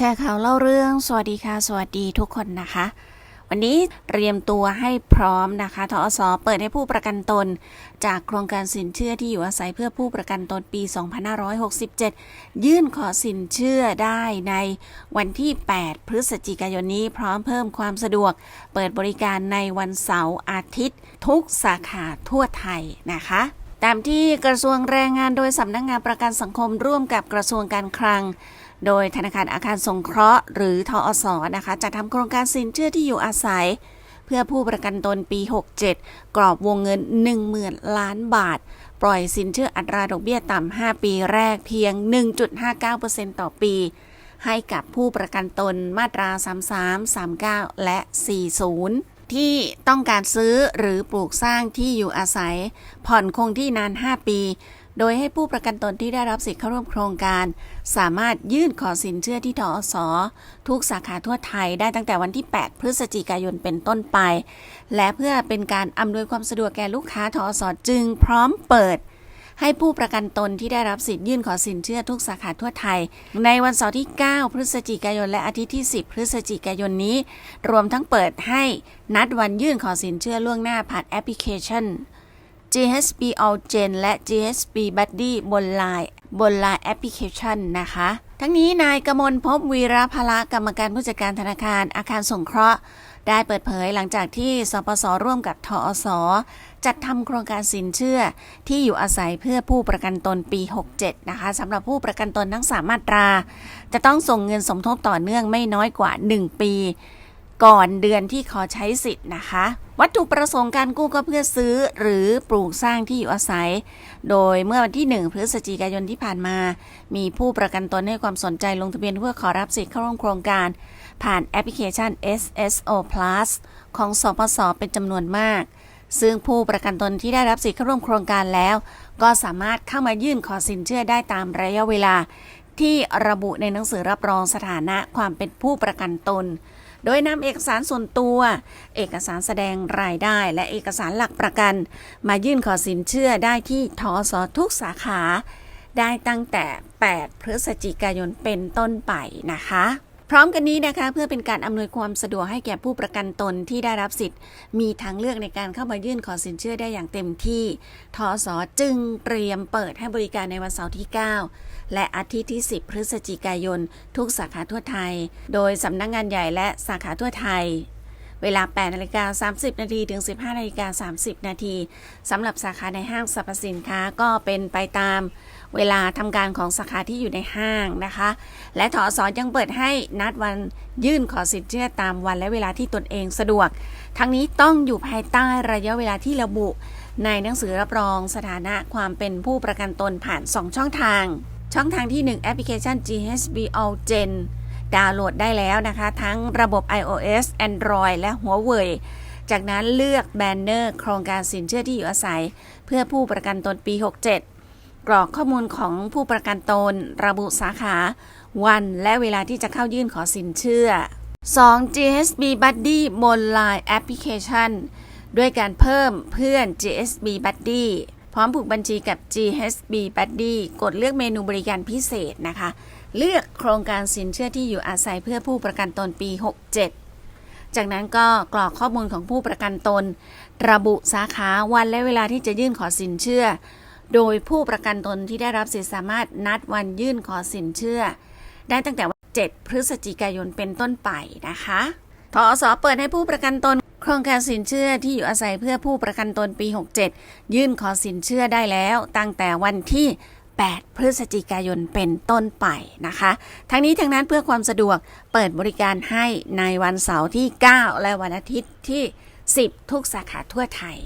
แชร์ข่าวเล่าเรื่อง สวัสดีค่ะ สวัสดีทุกคนนะคะ วันนี้เตรียมตัวให้พร้อมนะคะทอสอเปิดให้ผู้ประกันตน จากโครงการสินเชื่อที่อยู่อาศัยเพื่อผู้ประกันตนปี 2567 ยื่นขอสินเชื่อได้ในวันที่ 8 พฤศจิกายนนี้พร้อมเพิ่มความสะดวก เปิดบริการในวันเสาร์อาทิตย์ ทุกสาขาทั่วไทยนะคะตามที่กระทรวงแรงงานโดยสำนักงานประกันสังคมร่วมกับกระทรวงการคลัง โดยธนาคารอาคารสงเคราะห์ หรือทอสนะคะจะทำโครงการสินเชื่อที่อยู่อาศัย เพื่อผู้ประกันตนปี 67 กรอบวงเงิน 10,000 ล้านบาท ปล่อยสินเชื่ออัตราดอกเบี้ยต่ำ 5 ปีแรกเพียง 1.59%ต่อปี ให้กับผู้ประกันตนมาตรา 33 39 และ 40ที่ต้องการซื้อหรือปลูกสร้างที่อยู่อาศัย ผ่อนคงที่นาน 5 ปี โดยให้ผู้ประกันตนที่ได้รับสิทธิ์เข้าร่วมโครงการ สามารถยื่นขอสินเชื่อที่ทอสทุกสาขาทั่วไทยได้ตั้งแต่วันที่ 8 พฤศจิกายนเป็นต้นไป และเพื่อเป็นการอำนวยความสะดวกแก่ลูกค้าทอสจึงพร้อมเปิดให้ผู้ประกันตนที่ได้รับสิทธิ์ยื่นขอสินเชื่อทุกสาขาทั่วไทย ในวันเสาร์ที่ 9 พฤศจิกายน และอาทิตย์ที่ 10 พฤศจิกายนนี้ รวมทั้งเปิดให้นัดวันยื่นขอสินเชื่อล่วงหน้าผ่านแอปพลิเคชัน GHB All Gen และ GHB Buddy บน Line บน Line แอปพลิเคชันนะคะ ทั้งนี้นายกมลพบวีระพละกรรมการผู้จัดการธนาคารอาคารสงเคราะห์ ได้เปิดเผยหลังจากที่สปสร่วมกับทอสจัดทำโครงการสินเชื่อที่อยู่อาศัยเพื่อผู้ประกันตนปี 67 นะคะสำหรับผู้ประกันตนทั้งสามมาตรา จะต้องส่งเงินสมทบต่อเนื่องไม่น้อยกว่า 1 ปี ก่อนเดือนที่ขอใช้สิทธิ์นะคะ วัตถุประสงค์การกู้ก็เพื่อซื้อหรือปลูกสร้างที่อยู่อาศัย โดยเมื่อวันที่ 1 พฤศจิกายนที่ผ่านมา มีผู้ประกันตนให้ความสนใจลงทะเบียนเพื่อขอรับสิทธิ์เข้าร่วมโครงการ ผ่านแอปพลิเคชัน SSO Plus ของสปสเป็นจำนวนมาก ซึ่งผู้ประกันตนที่ได้รับสิทธิ์เข้าร่วมโครงการแล้ว ก็สามารถเข้ามายื่นขอสินเชื่อได้ตามระยะเวลา ที่ระบุในหนังสือรับรองสถานะความเป็นผู้ประกันตน โดยนำเอกสารส่วนตัว เอกสารแสดงรายได้ และเอกสารหลักประกัน มายื่นขอสินเชื่อได้ที่ทอสทุกสาขา ได้ตั้งแต่ 8 พฤศจิกายนเป็นต้นไปนะคะ พร้อมกันนี้นะคะเพื่อเป็นการอำนวยความสะดวกให้แก่ผู้ประกันตนที่ได้รับสิทธิ์ มีทางเลือกในการเข้ามายื่นขอสินเชื่อได้อย่างเต็มที่ทอสอจึงเตรียมเปิดให้บริการในวันเสาร์ที่ 9 และอาทิตย์ที่ 10 พฤศจิกายน ทุกสาขาทั่วไทย โดยสำนักงงานใหญ่และสาขาทั่วไทยเวลา 8นาฬิกา30 นาทีถึง 15นาฬิกา30 นาทีสำหรับสาขาในห้างสรรพสินค้าก็เป็นไปตาม เวลาทำการของสาขาที่อยู่ในห้างนะคะ และทอสอยังเปิดให้นัดวันยื่นขอสินเชื่อตามวันและเวลาที่ตนเองสะดวก ทั้งนี้ต้องอยู่ภายใต้ระยะเวลาที่ระบุ ในหนังสือรับรองสถานะความเป็นผู้ประกันตนผ่าน 2 ช่องทาง ช่องทางที่ 1 แอปพลิเคชัน GHB All Gen ดาวน์โหลดได้แล้วนะคะ ทั้งระบบ iOS Android และหัวเว่ยจากนั้นเลือกแบนเนอร์โครงการสินเชื่อที่อยู่อาศัย เพื่อผู้ประกันตนปี 67 กรอกข้อมูลของผู้ประกันตน ระบุสาขา วันและเวลาที่จะเข้ายื่นขอสินเชื่อ 2. GSB Buddy บน Line Application ด้วยการเพิ่มเพื่อน GSB Buddy พร้อมผูกบัญชีกับ GSB Buddy กดเลือกเมนูบริการพิเศษนะคะ เลือกโครงการสินเชื่อที่อยู่อาศัยเพื่อผู้ประกันตนปี 67 จากนั้นก็กรอกข้อมูลของผู้ประกันตน ระบุสาขาวันและเวลาที่จะยื่นขอสินเชื่อ โดยผู้ประกันตนที่ได้รับสิทธิสามารถนัดวันยื่นขอสินเชื่อ ได้ตั้งแต่วัน7พฤศจิกายนเป็นต้นไปนะคะทอสเปิดให้ผู้ประกันตนโครงการสินเชื่อที่อยู่อาศัยเพื่อผู้ประกันตนปี 67 ยื่นขอสินเชื่อได้แล้ว ตั้งแต่วันที่ 8 พฤศจิกายนเป็นต้นไปนะคะ ทั้งนี้ทั้งนั้นเพื่อความสะดวกเปิดบริการให้ในวันเสาร์ที่ 9 และวันอาทิตย์ที่ 10 ทุกสาขาทั่วไทย